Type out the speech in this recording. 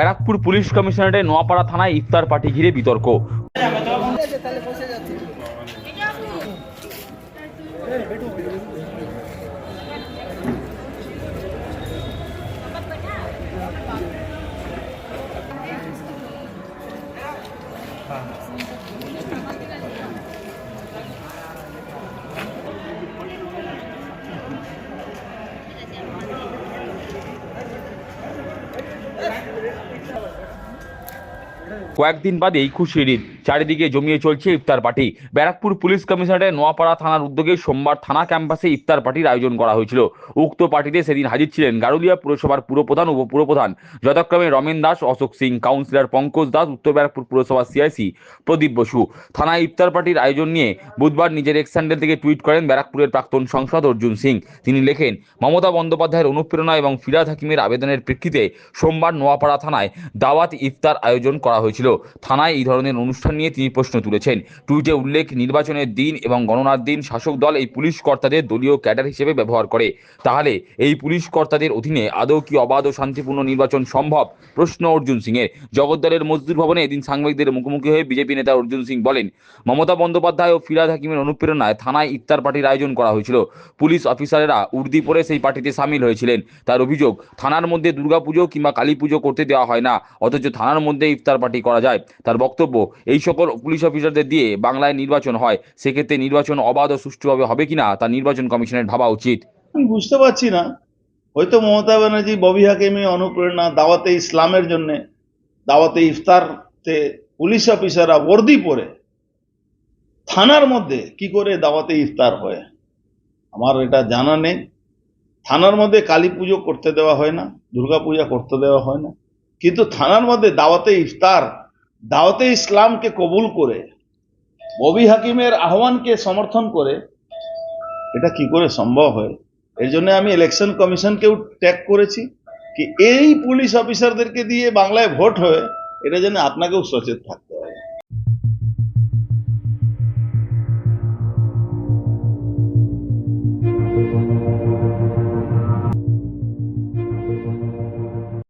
Barrackpore police কমিশনারের নোয়াপাড়া থানায় ইফতার party ঘিরে বিতর্ক। কয়েকদিন বাদেই খুশির ঈদ। চারিদিকে জমিয়ে চলছে ইফতার পার্টি। ব্যারাকপুর পুলিশ কমিশনারের নোয়াপাড়া থানার উদ্যোগে সোমবার থানা ক্যাম্পাসে ইফতার পার্টির আয়োজন করা হয়েছিল। উক্ত পার্টিতে সেদিন হাজির ছিলেন গারুলিয়া পুরসভার পুরপ্রধান, উপপুরপ্রধান যথাক্রমে রমেন দাস, অশোক সিং, কাউন্সিলর পঙ্কজ দাস, উত্তর ব্যারাকপুর পুরসভার সিআইসি প্রদীপ বসু। থানায় ইফতার পার্টির আয়োজন নিয়ে বুধবার নিজের এক্স হ্যান্ডেল থেকে টুইট করেন ব্যারাকপুরের প্রাক্তন সংসদ অর্জুন সিং। তিনি লেখেন, মমতা বন্দ্যোপাধ্যায়ের অনুপ্রেরণা এবং ফিরাদ হাকিমের আবেদনের প্রেক্ষিতে সোমবার নোয়াপাড়া থানায় দাওয়াত ইফতার আয়োজন করা হয়েছিল। থানায় এই ধরনের অনুষ্ঠান নিয়ে তিনি প্রশ্ন তুলেছেন। টুইটে উল্লেখ, নির্বাচনের দিন এবং গণনার দিন শাসক দল এই পুলিশ কর্তাদের দলীয় ক্যাডার হিসেবে ব্যবহার করে। তাহলে এই পুলিশ কর্তাদের অধীনে আদৌ কি অবাধ ও শান্তিপূর্ণ নির্বাচন সম্ভব? প্রশ্ন অর্জুন সিংয়ের। জগদ্দলের মজদুর ভবনে এদিন সাংবাদিকদের মুখোমুখি হয়ে বিজেপি নেতা অর্জুন সিং বলেন, মমতা বন্দ্যোপাধ্যায় ও ফিরাদ হাকিমের অনুপ্রেরণায় থানায় ইফতার পার্টির আয়োজন করা হয়েছিল। পুলিশ অফিসারেরা উর্দি পরে সেই পার্টিতে সামিল হয়েছিলেন। তার অভিযোগ, থানার মধ্যে দুর্গাপুজো কিংবা কালী পুজো করতে দেওয়া হয় না, অথচ থানার মধ্যে ইফতার পার্টি করা যায়। তার বক্তব্য, এই সকল পুলিশ অফিসারদের দিয়ে বাংলায় নির্বাচন হয়, সেক্ষেত্রে নির্বাচন অবাধ ও সুষ্ঠুভাবে হবে কিনা তা নির্বাচন কমিশনের ভাবা উচিত। আমি বুঝতে পারছি না। হয়তো মমতা ব্যানার্জি, ববি হাকিমি অনুপ্রেরণা, দাওয়াতে ইসলামের জন্য, দাওয়াতে ইফতারতে পুলিশ অফিসাররা বর্দি পরে থানার মধ্যে কি করে দাওয়াতে ইফতার হয়? আমার এটা জানা নেই। থানার মধ্যে কালী পুজো করতে দেওয়া হয় না, দুর্গা পূজা করতে দেওয়া হয় না। কিন্তু থানার মধ্যে দাওয়াতে ইফতার দাওয়াতে ইসলামকে কবুল করে, ববি হাকিমের আহ্বানকে সমর্থন করে, এটা কি করে সম্ভব হয় এর জন্য আমি ইলেকশন কমিশনকেও ট্যাগ করেছি কি এই পুলিশ অফিসারদেরকে দিয়ে বাংলায় ভোট হয়ে এটা যেন আপনাকেও সচেত হবে।